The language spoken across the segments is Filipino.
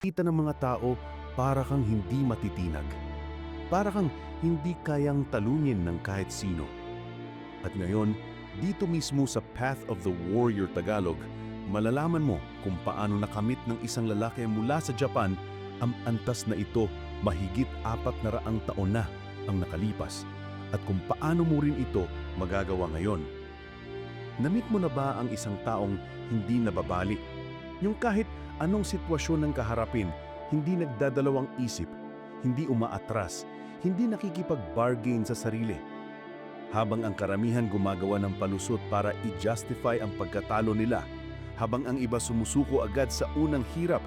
kita ng mga tao para kang hindi matitinag. Para kang hindi kayang talunin ng kahit sino. At ngayon, dito mismo sa Path of the Warrior Tagalog, malalaman mo kung paano nakamit ng isang lalaki mula sa Japan ang antas na ito mahigit apat na raang taon na ang nakalipas at kung paano mo rin ito magagawa ngayon. Namit mo na ba ang isang taong hindi nababali? Yung kahit anong sitwasyon ng kaharapin, hindi nagdadalawang isip, hindi umaatras, hindi nakikipag-bargain sa sarili. Habang ang karamihan gumagawa ng palusot para i-justify ang pagkatalo nila, habang ang iba sumusuko agad sa unang hirap,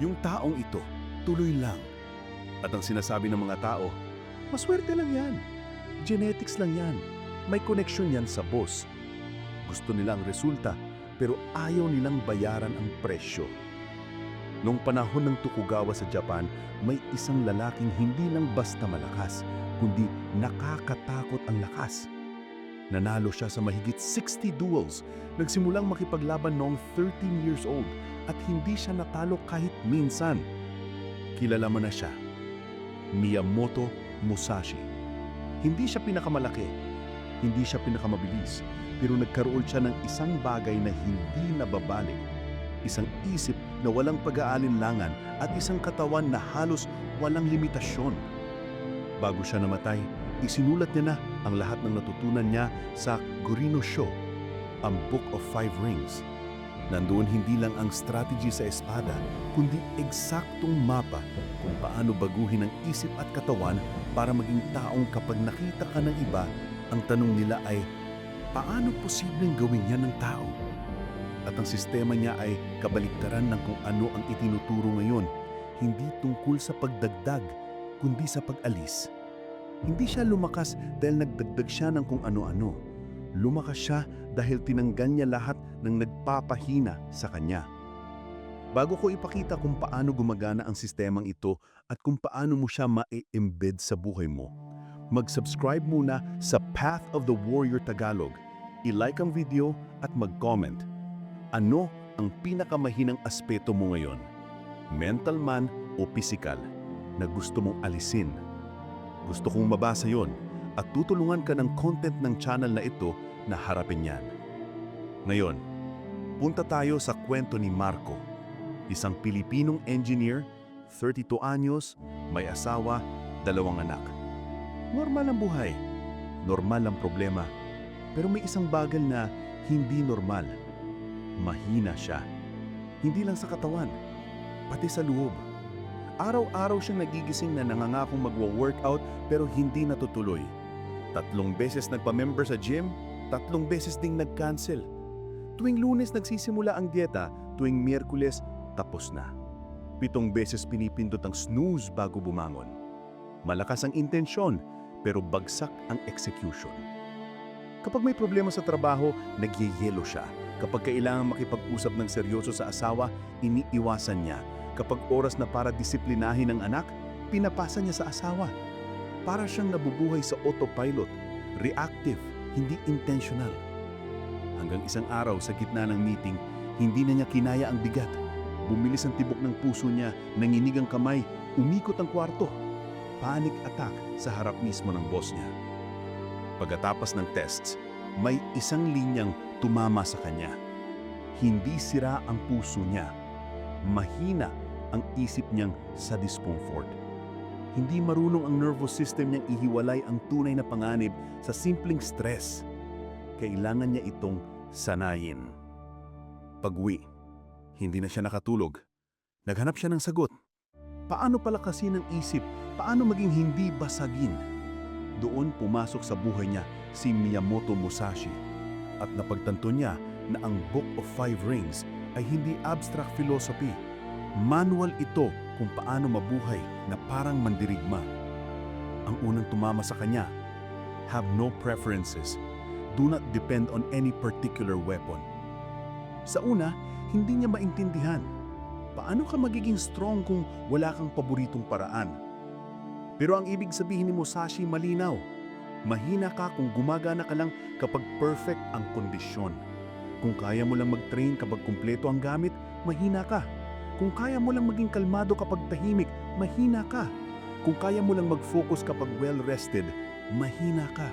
yung taong ito, tuloy lang. At ang sinasabi ng mga tao, maswerte lang yan. Genetics lang yan. May koneksyon yan sa boss. Gusto nila ang resulta, pero ayaw nilang bayaran ang presyo. Noong panahon ng Tokugawa sa Japan, may isang lalaking hindi lang basta malakas, kundi nakakatakot ang lakas. Nanalo siya sa mahigit 60 duels, nagsimulang makipaglaban noong 13 years old at hindi siya natalo kahit minsan. Kilala mo na siya, Miyamoto Musashi. Hindi siya pinakamalaki, hindi siya pinakamabilis, pero nagkaroon siya ng isang bagay na hindi nababalik. Isang isip na walang pag-aalinlangan at isang katawan na halos walang limitasyon. Bago siya namatay, isinulat niya na ang lahat ng natutunan niya sa Gurino Sho, ang Book of Five Rings. Nandoon hindi lang ang strategy sa espada, kundi eksaktong mapa kung paano baguhin ang isip at katawan para maging taong kapag nakita ka ng iba, ang tanong nila ay, paano posibleng gawin yan ng tao? At ang sistema niya ay kabaligtaran ng kung ano ang itinuturo ngayon, hindi tungkol sa pagdagdag, kundi sa pag-alis. Hindi siya lumakas dahil nagdagdag siya ng kung ano-ano. Lumakas siya dahil tinanggal niya lahat ng nagpapahina sa kanya. Bago ko ipakita kung paano gumagana ang sistemang ito at kung paano mo siya ma-embed sa buhay mo, mag-subscribe muna sa Path of the Warrior Tagalog, i-like ang video at mag-comment. Ano ang pinakamahinang aspeto mo ngayon? Mental man o physical na gusto mong alisin? Gusto kong mabasa yon at tutulungan ka ng content ng channel na ito na harapin yan. Ngayon, punta tayo sa kwento ni Marco, isang Pilipinong engineer, 32 anyos, may asawa, dalawang anak. Normal ang buhay, normal ang problema, pero may isang bagal na hindi normal. Mahina siya. Hindi lang sa katawan, pati sa loob. Araw-araw siyang nagigising na nangangakong magwa-workout pero hindi natutuloy. Tatlong beses nagpa-member sa gym, tatlong beses ding nag-cancel. Tuwing lunes nagsisimula ang dieta, tuwing miyerkules tapos na. Pitong beses pinipindot ang snooze bago bumangon. Malakas ang intensyon, pero bagsak ang execution. Kapag may problema sa trabaho, nagyeyelo siya. Kapag kailangan makipag-usap ng seryoso sa asawa, iniiwasan niya. Kapag oras na para disiplinahin ang anak, pinapasa niya sa asawa. Para siyang nabubuhay sa autopilot, reactive, hindi intentional. Hanggang isang araw sa gitna ng meeting, hindi na niya kinaya ang bigat. Bumilis ang tibok ng puso niya, nanginig ang kamay, umikot ang kwarto. Panic attack sa harap mismo ng boss niya. Pagkatapos ng tests, may isang linyang tumama sa kanya. Hindi sira ang puso niya. Mahina ang isip niyang sa discomfort. Hindi marunong ang nervous system niyang ihiwalay ang tunay na panganib sa simpleng stress. Kailangan niya itong sanayin. Pagwi, hindi na siya nakatulog. Naghanap siya ng sagot. Paano palakasin ang isip? Paano maging hindi basagin? Doon pumasok sa buhay niya si Miyamoto Musashi at napagtanto niya na ang Book of Five Rings ay hindi abstract philosophy. Manual ito kung paano mabuhay na parang mandirigma. Ang unang tumama sa kanya, have no preferences. Do not depend on any particular weapon. Sa una, hindi niya maintindihan. Paano ka magiging strong kung wala kang paboritong paraan? Pero ang ibig sabihin ni Musashi malinaw. Mahina ka kung gumagana ka lang kapag perfect ang kondisyon. Kung kaya mo lang mag-train kapag kumpleto ang gamit, mahina ka. Kung kaya mo lang maging kalmado kapag tahimik, mahina ka. Kung kaya mo lang mag-focus kapag well-rested, mahina ka.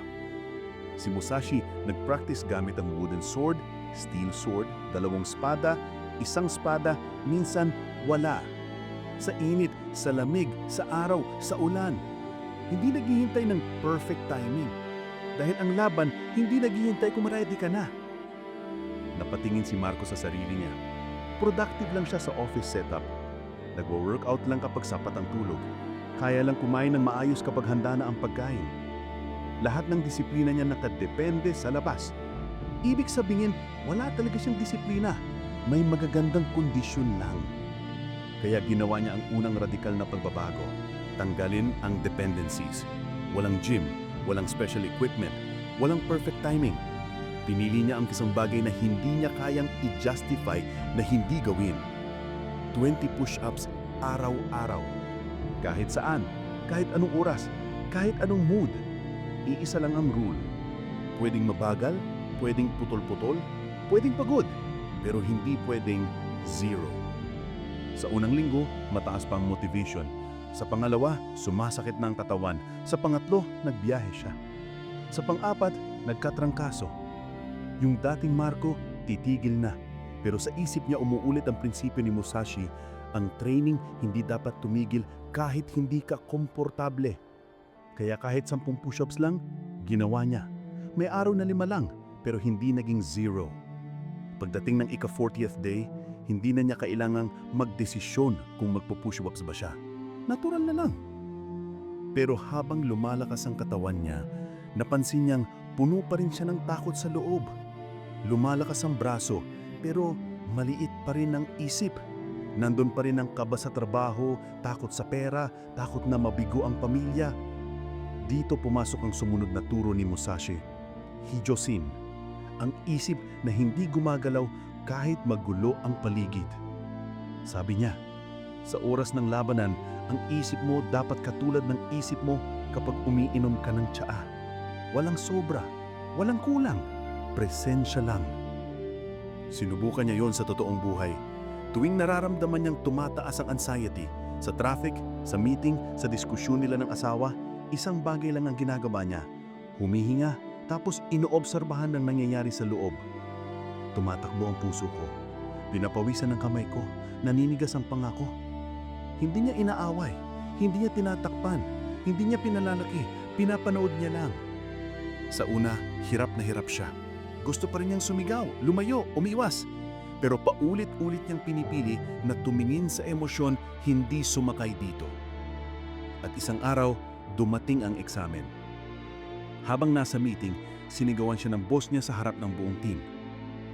Si Musashi nag-practice gamit ang wooden sword, steel sword, dalawang espada, isang espada, minsan wala. Sa init, sa lamig, sa araw, sa ulan. Hindi naghihintay ng perfect timing. Dahil ang laban, hindi naghihintay kung ready ka na. Napatingin si Marco sa sarili niya. Productive lang siya sa office setup. Nagwo-workout lang kapag sapat ang tulog. Kaya lang kumain ng maayos kapag handa na ang pagkain. Lahat ng disiplina niya nakadepende sa labas. Ibig sabihin, wala talaga siyang disiplina. May magagandang kondisyon lang. Kaya ginawa niya ang unang radikal na pagbabago. Tanggalin ang dependencies. Walang gym, walang special equipment, walang perfect timing. Pinili niya ang isang bagay na hindi niya kayang i-justify na hindi gawin. 20 push-ups araw-araw. Kahit saan, kahit anong oras, kahit anong mood. Iisa lang ang rule. Pwedeng mabagal, pwedeng putol-putol, pwedeng pagod, pero hindi pwedeng zero. Sa unang linggo, mataas pa ang motivation. Sa pangalawa, sumasakit na ang katawan. Sa pangatlo, nagbiyahe siya. Sa pang-apat, nagkatrangkaso. Yung dating Marco, titigil na. Pero sa isip niya umuulit ang prinsipyo ni Musashi, ang training hindi dapat tumigil kahit hindi ka komportable. Kaya kahit 10 push-ups lang, ginawa niya. May araw na lima lang, pero hindi naging zero. Pagdating ng ika-40th day, hindi na niya kailangang magdesisyon kung magpo-push-ups ba siya. Natural na lang. Pero habang lumalakas ang katawan niya, napansin niyang puno pa rin siya ng takot sa loob. Lumalakas ang braso, pero maliit pa rin ang isip. Nandun pa rin ang kaba sa trabaho, takot sa pera, takot na mabigo ang pamilya. Dito pumasok ang sumunod na turo ni Musashi. Hijosin, ang isip na hindi gumagalaw kahit magulo ang paligid. Sabi niya, sa oras ng labanan, ang isip mo dapat katulad ng isip mo kapag umiinom ka ng tsaa. Walang sobra, walang kulang, presensya lang. Sinubukan niya yon sa totoong buhay. Tuwing nararamdaman niyang tumataas ang anxiety, sa traffic, sa meeting, sa diskusyon nila ng asawa, isang bagay lang ang ginagawa niya. Humihinga, tapos inoobserbahan ng nangyayari sa loob. Tumatakbo ang puso ko. Pinapawisan ng kamay ko, naninigas ang pangako. Hindi niya inaaway, hindi niya tinatakpan, hindi niya pinalalaki, pinapanood niya lang. Sa una, hirap na hirap siya. Gusto pa rin niyang sumigaw, lumayo, umiwas. Pero paulit-ulit niyang pinipili na tumingin sa emosyon, hindi sumakay dito. At isang araw, dumating ang eksamen. Habang nasa meeting, sinigawan siya ng boss niya sa harap ng buong team.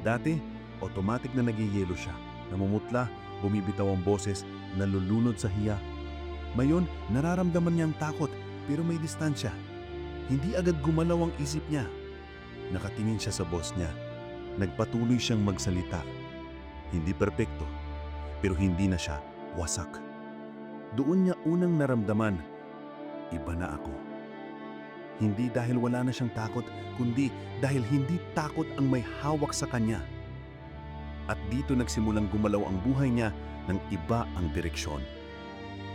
Dati, automatic na nagyayelo siya. Namumutla, bumibitaw ang boses, nalulunod sa hiya. Mayon, nararamdaman niyang takot pero may distansya. Hindi agad gumalaw ang isip niya. Nakatingin siya sa boss niya. Nagpatuloy siyang magsalita. Hindi perpekto, pero hindi na siya wasak. Doon niya unang naramdaman, iba na ako. Hindi dahil wala na siyang takot, kundi dahil hindi takot ang may hawak sa kanya. At dito nagsimulang gumalaw ang buhay niya ng iba ang direksyon.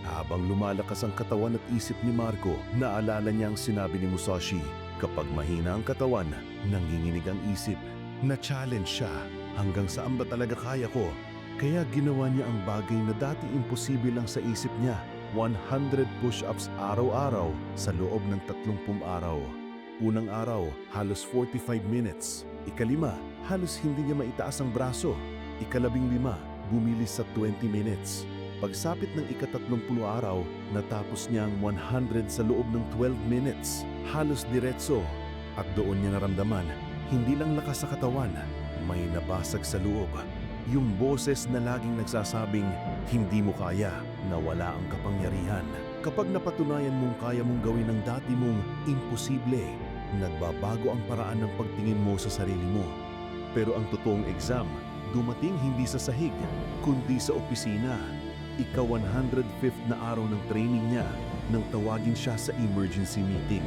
Habang lumalakas ang katawan at isip ni Marco, naalala niya ang sinabi ni Musashi, kapag mahina ang katawan, nanginginig ang isip. Na-challenge siya, hanggang saan ba talaga kaya ko? Kaya ginawa niya ang bagay na dati imposible lang sa isip niya. 100 push-ups araw-araw sa loob ng 30 araw. Unang araw, halos 45 minutes. Ikalima, halos hindi niya maitaas ang braso. Ikalabing lima, bumilis sa 20 minutes. Pagsapit ng ikatatlumpung araw, natapos niya ang 100 sa loob ng 12 minutes. Halos diretso. At doon niya naramdaman, hindi lang lakas sa katawan, may nabasag sa loob. Yung boses na laging nagsasabing, hindi mo kaya, na wala ang kapangyarihan. Kapag napatunayan mong kaya mong gawin ang dati mong imposible, nagbabago ang paraan ng pagtingin mo sa sarili mo. Pero ang totoong exam, dumating hindi sa sahig, kundi sa opisina. Ika 105th na araw ng training niya nang tawagin siya sa emergency meeting.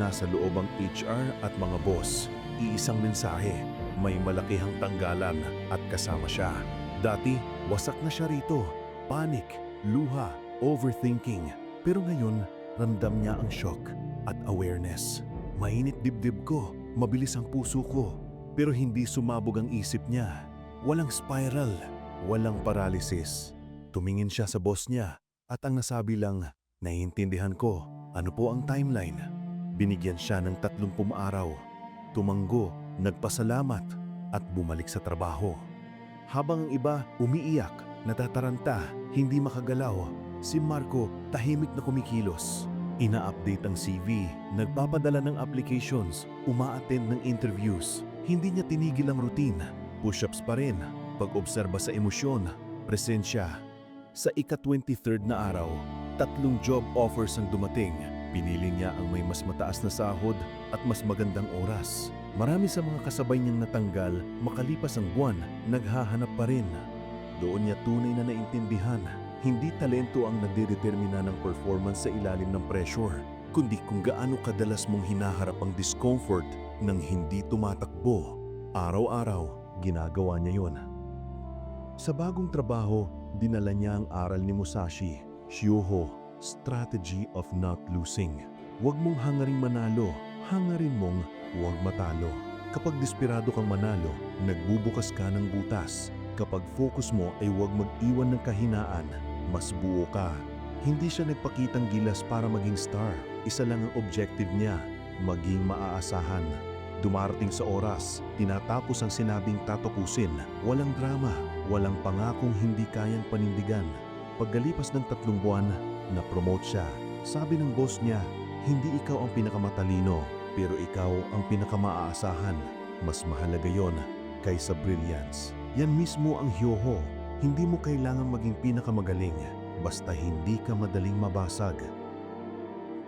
Nasa loob ang HR at mga boss. Iisang mensahe, may malakihang tanggalan at kasama siya. Dati, wasak na siya rito. panic, luha, overthinking. Pero ngayon, ramdam niya ang shock at awareness. Mainit dibdib ko, mabilis ang puso ko. Pero hindi sumabog ang isip niya. Walang spiral, walang paralysis. Tumingin siya sa boss niya at ang nasabi lang, naiintindihan ko, ano po ang timeline? Binigyan siya ng 30 araw. Tumanggo, nagpasalamat at bumalik sa trabaho. Habang ang iba umiiyak, natataranta, hindi makagalaw, si Marco tahimik na kumikilos. Ina-update ang CV, nagpapadala ng applications, uma-attend ng interviews. Hindi niya tinigil ang routine. Push-ups pa rin, pag-obserba sa emosyon, presensya. Sa ika-23rd na araw, tatlong job offers ang dumating. Pinili niya ang may mas mataas na sahod at mas magandang oras. Marami sa mga kasabay niyang natanggal, makalipas ang buwan, naghahanap pa rin. Doon niya tunay na naintindihan, hindi talento ang nagdedetermina ng performance sa ilalim ng pressure, kundi kung gaano kadalas mong hinaharap ang discomfort nang hindi tumatakbo. Araw-araw, ginagawa niya yon. Sa bagong trabaho, dinala niya ang aral ni Musashi, Shuho, Strategy of Not Losing. Huwag mong hangaring manalo, hangarin mong huwag matalo. Kapag desperado kang manalo, nagbubukas ka ng butas. Kapag focus mo ay huwag mag-iwan ng kahinaan, mas buo ka. Hindi siya nagpakitang gilas para maging star. Isa lang ang objective niya, maging maaasahan. Dumarating sa oras, tinatapos ang sinabing tatapusin. Walang drama, walang pangakong hindi kayang panindigan. Pagkalipas ng tatlong buwan, na-promote siya. Sabi ng boss niya, hindi ikaw ang pinakamatalino, pero ikaw ang pinakamaaasahan. Mas mahalaga yon kaysa brilliance. Yan mismo ang hyoho. Hindi mo kailangan maging pinakamagaling, basta hindi ka madaling mabasag.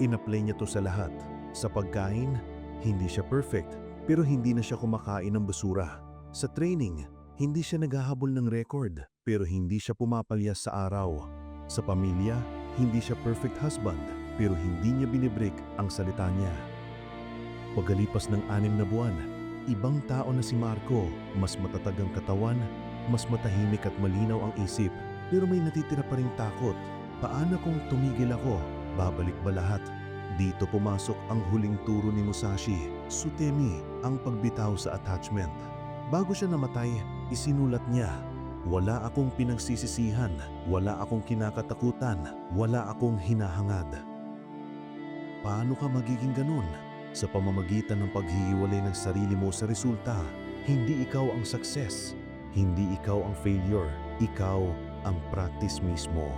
Inapply niya to sa lahat. Sa pagkain, hindi siya perfect, pero hindi na siya kumakain ng basura. Sa training, hindi siya naghahabol ng record, pero hindi siya pumapalyas sa araw. Sa pamilya, hindi siya perfect husband, pero hindi niya binibreak ang salita niya. Pagkalipas ng anim na buwan, ibang tao na si Marco, mas matatag ang katawan, mas matahimik at malinaw ang isip, pero may natitira pa ring takot. Paano kung tumigil ako? Babalik ba lahat? Dito pumasok ang huling turo ni Musashi, Sutemi, ang pagbitaw sa attachment. Bago siya namatay, isinulat niya, Wala akong pinagsisisihan, wala akong kinakatakutan, wala akong hinahangad. Paano ka magiging ganun? Sa pamamagitan ng paghihiwalay ng sarili mo sa resulta, hindi ikaw ang success, hindi ikaw ang failure, ikaw ang practice mismo.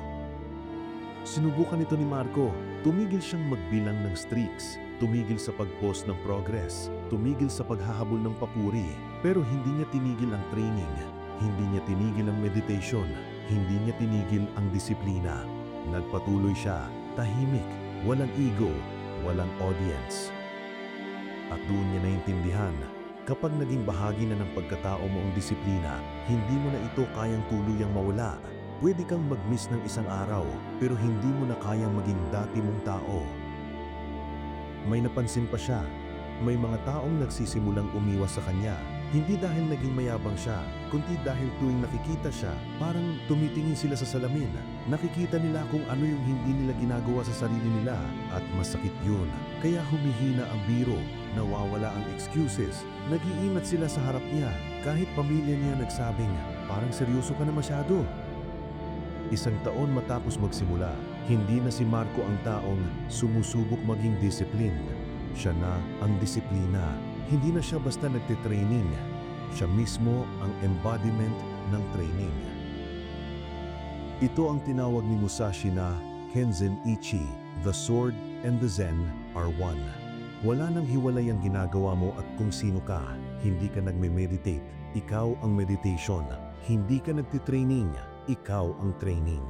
Sinubukan ito ni Marco, tumigil siyang magbilang ng streaks, tumigil sa pag-post ng progress, tumigil sa paghahabol ng papuri, pero hindi niya tinigil ang training, hindi niya tinigil ang meditation, hindi niya tinigil ang disiplina. Nagpatuloy siya, tahimik, walang ego, walang audience. At doon niya naintindihan, kapag naging bahagi na ng pagkatao mo ang disiplina, hindi mo na ito kayang tuluyang mawala. Pwede kang mag-miss ng isang araw, pero hindi mo na kayang maging dati mong tao. May napansin pa siya, may mga taong nagsisimulang umiwas sa kanya. Hindi dahil naging mayabang siya, kundi dahil tuwing nakikita siya, parang tumitingin sila sa salamin. Nakikita nila kung ano yung hindi nila ginagawa sa sarili nila at masakit yun. Kaya humihina ang biro, nawawala ang excuses, nag-iingat sila sa harap niya. Kahit pamilya niya nagsabing, parang seryoso ka na masyado. Isang taon matapos magsimula, hindi na si Marco ang taong sumusubok maging disciplined. Siya na ang disiplina. Hindi na siya basta nagtitraining. Siya mismo ang embodiment ng training. Ito ang tinawag ni Musashi na Kenzen Ichi, the sword and the zen are one. Wala nang hiwalay ang ginagawa mo at kung sino ka. Hindi ka nagme-meditate, ikaw ang meditation. Hindi ka nagtitraining, ikaw ang training.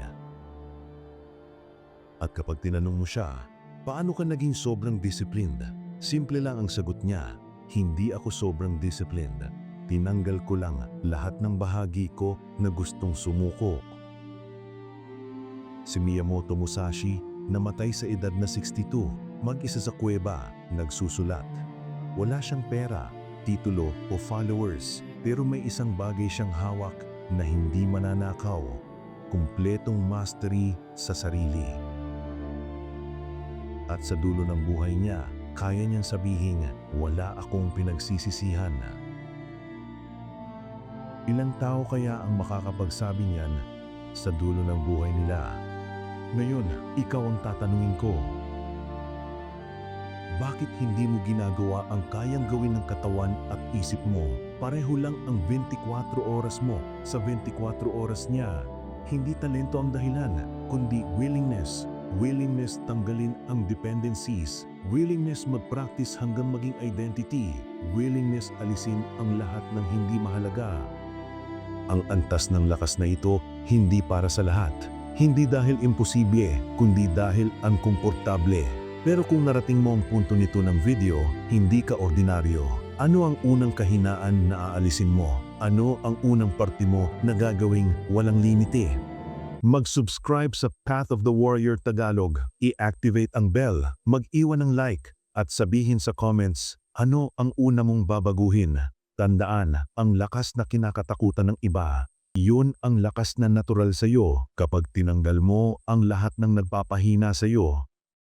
At kapag tinanong mo siya, paano ka naging sobrang disciplined? Simple lang ang sagot niya, hindi ako sobrang disciplined. Tinanggal ko lang lahat ng bahagi ko na gustong sumuko. Si Miyamoto Musashi namatay sa edad na 62, mag-isa sa kuweba, nagsusulat. Wala siyang pera, titulo o followers, pero may isang bagay siyang hawak na hindi mananakaw. kumpletong mastery sa sarili. At sa dulo ng buhay niya, kaya niyang sabihin, wala akong pinagsisisihan. Ilang tao kaya ang makakapagsabi niyan sa dulo ng buhay nila? Ngayon, ikaw ang tatanungin ko. Bakit hindi mo ginagawa ang kayang gawin ng katawan at isip mo? Pareho lang ang 24 oras mo. Sa 24 oras niya, hindi talento ang dahilan, kundi willingness. Willingness tanggalin ang dependencies. Willingness mag-practice hanggang maging identity. Willingness alisin ang lahat ng hindi mahalaga. Ang antas ng lakas na ito hindi para sa lahat. Hindi dahil imposible, kundi dahil unkomportable. Pero kung narating mo ang punto nito ng video, hindi ka ordinaryo. Ano ang unang kahinaan na aalisin mo? Ano ang unang parte mo na gagawing walang limite? Mag-subscribe sa Path of the Warrior Tagalog, i-activate ang bell, mag-iwan ng like, at sabihin sa comments, ano ang una mong babaguhin? Tandaan, ang lakas na kinakatakutan ng iba, yun ang lakas na natural sa iyo kapag tinanggal mo ang lahat ng nagpapahina sa iyo